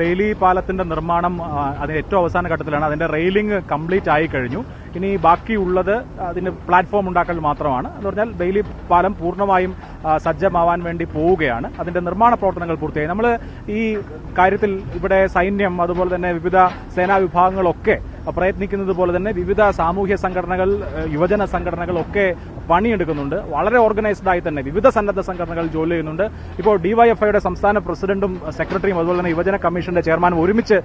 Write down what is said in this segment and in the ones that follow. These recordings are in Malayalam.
ബെയിലി പാലത്തിന്റെ നിർമ്മാണം അതിന്റെ ഏറ്റവും അവസാന ഘട്ടത്തിലാണ്. അതിന്റെ റെയിലിംഗ് കംപ്ലീറ്റ് ആയി കഴിഞ്ഞു. ഇനി ബാക്കിയുള്ളത് അതിന് പ്ലാറ്റ്ഫോം ഉണ്ടാക്കൽ മാത്രമാണ്. എന്ന് പറഞ്ഞാൽ ബെയിലി പാലം പൂർണമായും സജ്ജമാവാൻ വേണ്ടി പോവുകയാണ്. അതിന്റെ നിർമ്മാണ പ്രവർത്തനങ്ങൾ പൂർത്തിയായി. നമ്മൾ ഈ കാര്യത്തിൽ ഇവിടെ സൈന്യം അതുപോലെ തന്നെ വിവിധ സേനാ വിഭാഗങ്ങളൊക്കെ പ്രയത്നിക്കുന്നത് പോലെ തന്നെ വിവിധ സാമൂഹ്യ സംഘടനകൾ യുവജന സംഘടനകൾ ഒക്കെ പണിയെടുക്കുന്നുണ്ട്. വളരെ ഓർഗനൈസ്ഡ് ആയി തന്നെ വിവിധ സന്നദ്ധ സംഘടനകൾ ജോലി ചെയ്യുന്നുണ്ട്. ഇപ്പോൾ ഡിവൈഎഫ്ഐയുടെ സംസ്ഥാന പ്രസിഡന്റും സെക്രട്ടറിയും അതുപോലെ തന്നെ യുവജന കമ്മീഷന്റെ ചെയർമാനും ഒരുമിച്ച്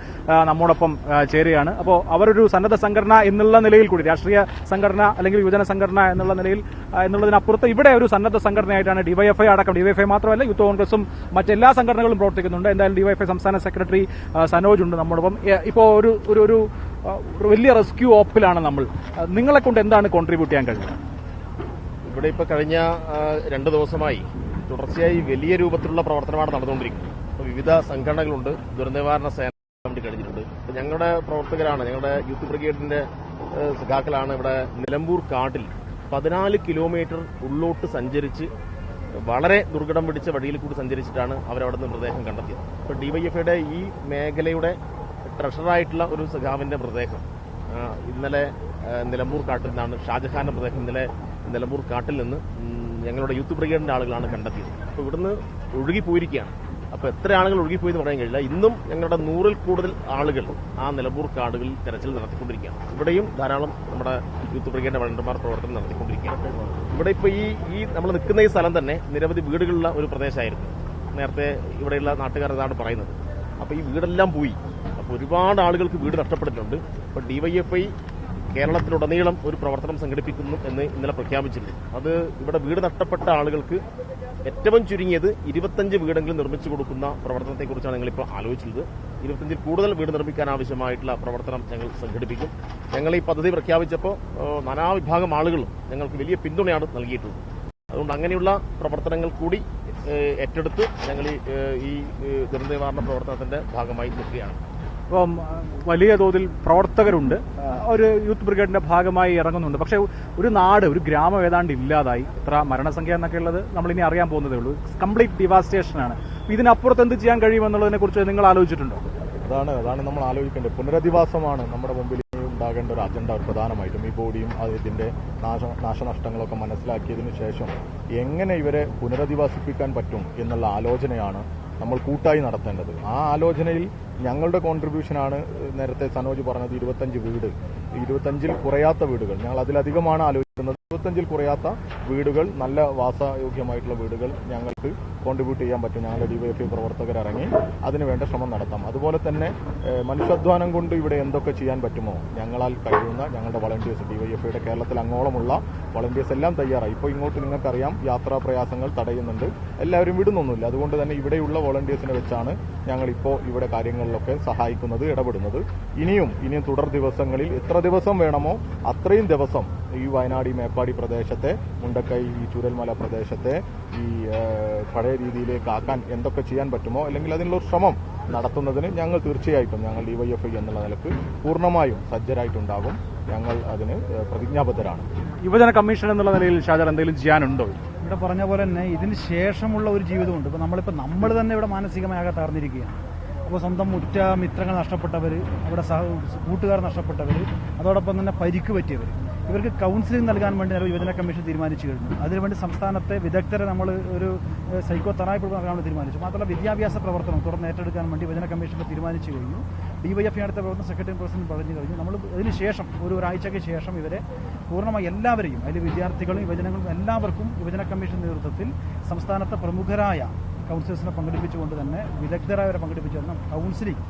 നമ്മോടൊപ്പം ചേരുകയാണ്. അപ്പോൾ അവരൊരു സന്നദ്ധ സംഘടന എന്നുള്ള നിലയിൽ കൂടി രാഷ്ട്രീയ സംഘടന അല്ലെങ്കിൽ യുവജന സംഘടന എന്നുള്ള നിലയിൽ എന്നുള്ളതിനപ്പുറത്ത് ഇവിടെ ഒരു സന്നദ്ധ സംഘടനയായിട്ടാണ് ഡിവൈഎഫ്ഐ അടക്കം ഡിവൈഎഫ്ഐ മാത്രമല്ല യൂത്ത് കോൺഗ്രസും മറ്റെല്ലാ സംഘടനകളും പ്രവർത്തിക്കുന്നുണ്ട്. എന്തായാലും ഡിവൈഎഫ്ഐ സംസ്ഥാന സെക്രട്ടറി സനോജ് ഉണ്ട് നമ്മോടൊപ്പം. ഇപ്പോൾ ഒരു ഒരു വലിയ റെസ്ക്യൂ ഓപ്പിലാണ് നമ്മൾ. നിങ്ങളെ കൊണ്ട് എന്താണ് കോൺട്രിബ്യൂട്ട് ചെയ്യാൻ കഴിയുന്നത് ഇവിടെ ഇപ്പൊ കഴിഞ്ഞ രണ്ട് ദിവസമായി തുടർച്ചയായി വലിയ രൂപത്തിലുള്ള പ്രവർത്തനമാണ് നടന്നുകൊണ്ടിരിക്കുന്നത്. വിവിധ സംഘടനകളുണ്ട് ദുരന്തനിവാരണ സേന കഴിഞ്ഞിട്ടുണ്ട്. ഇപ്പൊ ഞങ്ങളുടെ പ്രവർത്തകരാണ് ഞങ്ങളുടെ യൂത്ത് ബ്രിഗേഡിന്റെ സഖാക്കളാണ് ഇവിടെ നിലമ്പൂർ കാട്ടിൽ പതിനാല് കിലോമീറ്റർ ഉള്ളോട്ട് സഞ്ചരിച്ച് വളരെ ദുർഘടം പിടിച്ച വഴിയിൽ കൂടി സഞ്ചരിച്ചിട്ടാണ് അവരവിടെ നിന്ന് മൃതദേഹം കണ്ടെത്തിയത്. ഇപ്പൊ ഡിവൈഎഫ്ഐയുടെ ഈ മേഖലയുടെ ട്രഷറായിട്ടുള്ള ഒരു സഖാവിന്റെ മൃതദേഹം. ഇന്നലെ നിലമ്പൂർ കാട്ടിൽ നിന്നാണ് ഷാജഹാന്റെ മൃതദേഹം ഇന്നലെ നിലമ്പൂർ കാട്ടിൽ നിന്ന് ഞങ്ങളുടെ യൂത്ത് ബ്രിഗേഡിന്റെ ആളുകളാണ് കണ്ടെത്തിയത്. അപ്പോൾ ഇവിടുന്ന് ഒഴുകിപ്പോയിരിക്കുകയാണ്. അപ്പോൾ എത്ര ആളുകൾ ഒഴുകിപ്പോയി എന്ന് പറയാൻ കഴിയില്ല. ഇന്നും ഞങ്ങളുടെ നൂറിൽ കൂടുതൽ ആളുകൾ ആ നിലമ്പൂർ കാടുകളിൽ തെരച്ചിൽ നടത്തിക്കൊണ്ടിരിക്കുകയാണ്. ഇവിടെയും ധാരാളം നമ്മുടെ യൂത്ത് ബ്രിഗേഡിന്റെ വളണ്ടർമാർ പ്രവർത്തനം നടത്തിക്കൊണ്ടിരിക്കുകയാണ്. ഇവിടെ ഇപ്പോൾ ഈ ഈ നമ്മൾ നിൽക്കുന്ന ഈ സ്ഥലം തന്നെ നിരവധി വീടുകളുള്ള ഒരു പ്രദേശമായിരുന്നു. നേരത്തെ ഇവിടെയുള്ള നാട്ടുകാർ ഇതാണ് പറയുന്നത്. അപ്പോൾ ഈ വീടെല്ലാം പോയി. അപ്പോൾ ഒരുപാട് ആളുകൾക്ക് വീട് നഷ്ടപ്പെട്ടിട്ടുണ്ട്. അപ്പോൾ ഡിവൈഎഫ്ഐ കേരളത്തിലുടനീളം ഒരു പ്രവർത്തനം സംഘടിപ്പിക്കുന്നു എന്ന് ഇന്നലെ പ്രഖ്യാപിച്ചിരുന്നു. അത് ഇവിടെ വീട് നഷ്ടപ്പെട്ട ആളുകൾക്ക് ഏറ്റവും ചുരുങ്ങിയത് ഇരുപത്തഞ്ച് വീടെങ്കിലും നിർമ്മിച്ചു കൊടുക്കുന്ന പ്രവർത്തനത്തെക്കുറിച്ചാണ് ഞങ്ങളിപ്പോൾ ആലോചിച്ചത് ഇരുപത്തഞ്ചിൽ കൂടുതൽ വീട് നിർമ്മിക്കാൻ ആവശ്യമായിട്ടുള്ള പ്രവർത്തനം ഞങ്ങൾ സംഘടിപ്പിക്കും. ഞങ്ങൾ ഈ പദ്ധതി പ്രഖ്യാപിച്ചപ്പോൾ നാനാവിഭാഗം ആളുകളും ഞങ്ങൾക്ക് വലിയ പിന്തുണയാണ് നൽകിയിട്ടുള്ളത്. അതുകൊണ്ട് അങ്ങനെയുള്ള പ്രവർത്തനങ്ങൾ കൂടി ഏറ്റെടുത്ത് ഞങ്ങൾ ഈ, ദുരന്ത നിവാരണ പ്രവർത്തനത്തിന്റെ ഭാഗമായി നിൽക്കുകയാണ്. ഇപ്പം വലിയ തോതിൽ പ്രവർത്തകരുണ്ട്. ഒരു യൂത്ത് ബ്രിഗേഡിന്റെ ഭാഗമായി ഇറങ്ങുന്നുണ്ട്. പക്ഷേ ഒരു നാട് ഒരു ഗ്രാമം ഏതാണ്ട് ഇല്ലാതായി. ഇത്ര മരണസംഖ്യ എന്നൊക്കെ ഉള്ളത് നമ്മൾ ഇനി അറിയാൻ പോകുന്നതേ ഉള്ളൂ. കംപ്ലീറ്റ് ഡിവാസ്റ്റേഷൻ ആണ്. അപ്പൊ ഇതിനപ്പുറത്ത് എന്ത് ചെയ്യാൻ കഴിയുമെന്നുള്ളതിനെ കുറിച്ച് നിങ്ങൾ ആലോചിച്ചിട്ടുണ്ടോ? അതാണ് അതാണ് നമ്മൾ ആലോചിക്കേണ്ടത്. പുനരധിവാസമാണ് നമ്മുടെ മുമ്പിൽ ഉണ്ടാകേണ്ട ഒരു അജണ്ട പ്രധാനമായിട്ടും ഈ ബോഡിയും ഇതിന്റെ നാശ നാശനഷ്ടങ്ങളൊക്കെ മനസ്സിലാക്കിയതിന് ശേഷം എങ്ങനെ ഇവരെ പുനരധിവസിപ്പിക്കാൻ പറ്റും എന്നുള്ള ആലോചനയാണ് നമ്മൾ കൂട്ടായി നടത്തേണ്ടത്. ആ ആലോചനയിൽ ഞങ്ങളുടെ കോൺട്രിബ്യൂഷനാണ് നേരത്തെ സനോജ് പറഞ്ഞത് ഇരുപത്തഞ്ച് വീട്. ഇരുപത്തഞ്ചിൽ കുറയാത്ത വീടുകൾ. ഞങ്ങൾ അതിലധികമാണ് ആലോചിക്കുന്നത് ഇരുപത്തഞ്ചിൽ കുറയാത്ത വീടുകൾ നല്ല വാസയോഗ്യമായിട്ടുള്ള വീടുകൾ ഞങ്ങൾക്ക് കോൺട്രിബ്യൂട്ട് ചെയ്യാൻ പറ്റും. ഞങ്ങളുടെ ഡിവൈഎഫ്ഐ പ്രവർത്തകർ ഇറങ്ങി അതിനുവേണ്ട ശ്രമം നടത്താം. അതുപോലെ തന്നെ മനുഷ്യാധ്വാനം കൊണ്ട് ഇവിടെ എന്തൊക്കെ ചെയ്യാൻ പറ്റുമോ? ഞങ്ങളാൽ കഴിയുന്ന ഞങ്ങളുടെ വളണ്ടിയേഴ്സ് ഡിവൈഎഫ്ഐയുടെ കേരളത്തിൽ അങ്ങോളമുള്ള വളണ്ടിയേഴ്സ് എല്ലാം തയ്യാറായി. ഇപ്പോൾ ഇങ്ങോട്ട് നിങ്ങൾക്കറിയാം യാത്രാ പ്രയാസങ്ങൾ തടയുന്നുണ്ട്. എല്ലാവരും വിടുന്നൊന്നുമില്ല. അതുകൊണ്ട് തന്നെ ഇവിടെയുള്ള വോളണ്ടിയേഴ്സിനെ വെച്ചാണ് ഞങ്ങളിപ്പോൾ ഇവിടെ കാര്യങ്ങളിലൊക്കെ സഹായിക്കുന്നത് ഇടപെടുന്നത്. ഇനിയും ഇനിയും തുടർ ദിവസങ്ങളിൽ എത്ര ദിവസം വേണമോ അത്രയും ദിവസം ഈ വയനാട് ഈ മേപ്പാടി പ്രദേശത്തെ മുണ്ടക്കൈ ഈ ചൂരൽമല പ്രദേശത്തെ ഈ പഴയ രീതിയിലേക്ക് ആക്കാൻ എന്തൊക്കെ ചെയ്യാൻ പറ്റുമോ അല്ലെങ്കിൽ അതിനുള്ള ശ്രമം നടത്തുന്നതിന് ഞങ്ങൾ തീർച്ചയായിട്ടും ഞങ്ങൾ ഡിവൈഎഫ്ഐ എന്നുള്ള നിലയ്ക്ക് പൂർണമായും സജ്ജരായിട്ടുണ്ടാകും. ഞങ്ങൾ അതിന് പ്രതിജ്ഞാബദ്ധരാണ്. യുവജന കമ്മീഷൻ എന്നുള്ള നിലയിൽ ഷാജർ എന്തെങ്കിലും ചെയ്യാനുണ്ടോ? ഇവിടെ പറഞ്ഞ പോലെ തന്നെ ഇതിന് ശേഷമുള്ള ഒരു ജീവിതമുണ്ട്. ഇപ്പൊ നമ്മളിപ്പോ നമ്മൾ തന്നെ ഇവിടെ മാനസികമായി ആകെ തകർന്നിരിക്കുകയാണ്. അപ്പോൾ സ്വന്തം മുറ്റ മിത്രങ്ങൾ നഷ്ടപ്പെട്ടവർ അവിടെ സഹ കൂട്ടുകാർ നഷ്ടപ്പെട്ടവർ അതോടൊപ്പം തന്നെ പരിക്ക് പറ്റിയവർ ഇവർക്ക് കൗൺസിലിംഗ് നൽകാൻ വേണ്ടി യുവജന കമ്മീഷൻ തീരുമാനിച്ചു കഴിഞ്ഞു. അതിനുവേണ്ടി സംസ്ഥാനത്തെ വിദഗ്ധരെ നമ്മൾ ഒരു സൈക്കോ തെറാപ്പി നൽകാൻ തീരുമാനിച്ചു. മാത്രമല്ല വിദ്യാഭ്യാസ പ്രവർത്തനം തുടർന്ന് ഏറ്റെടുക്കാൻ വേണ്ടി യുവജന കമ്മീഷൻ തീരുമാനിച്ചു കഴിഞ്ഞു. ഡിവൈഎഫ് അടുത്ത പ്രവർത്തനം സെക്രട്ടറി പ്രസിഡന്റ് പറഞ്ഞു കഴിഞ്ഞു. നമ്മൾ അതിനുശേഷം ശേഷം ഒരു ഒരാഴ്ചയ്ക്ക് ശേഷം ഇവരെ പൂർണമായി എല്ലാവരെയും അതിൽ വിദ്യാർത്ഥികളും യുവജനങ്ങളും എല്ലാവർക്കും യുവജന കമ്മീഷൻ നേതൃത്വത്തിൽ സംസ്ഥാനത്തെ പ്രമുഖരായ കൗൺസിലേഴ്സിനെ പങ്കെടുപ്പിച്ചുകൊണ്ട് തന്നെ വിദഗ്ധരായവരെ പങ്കെടുപ്പിച്ചു കൗൺസിലിംഗ്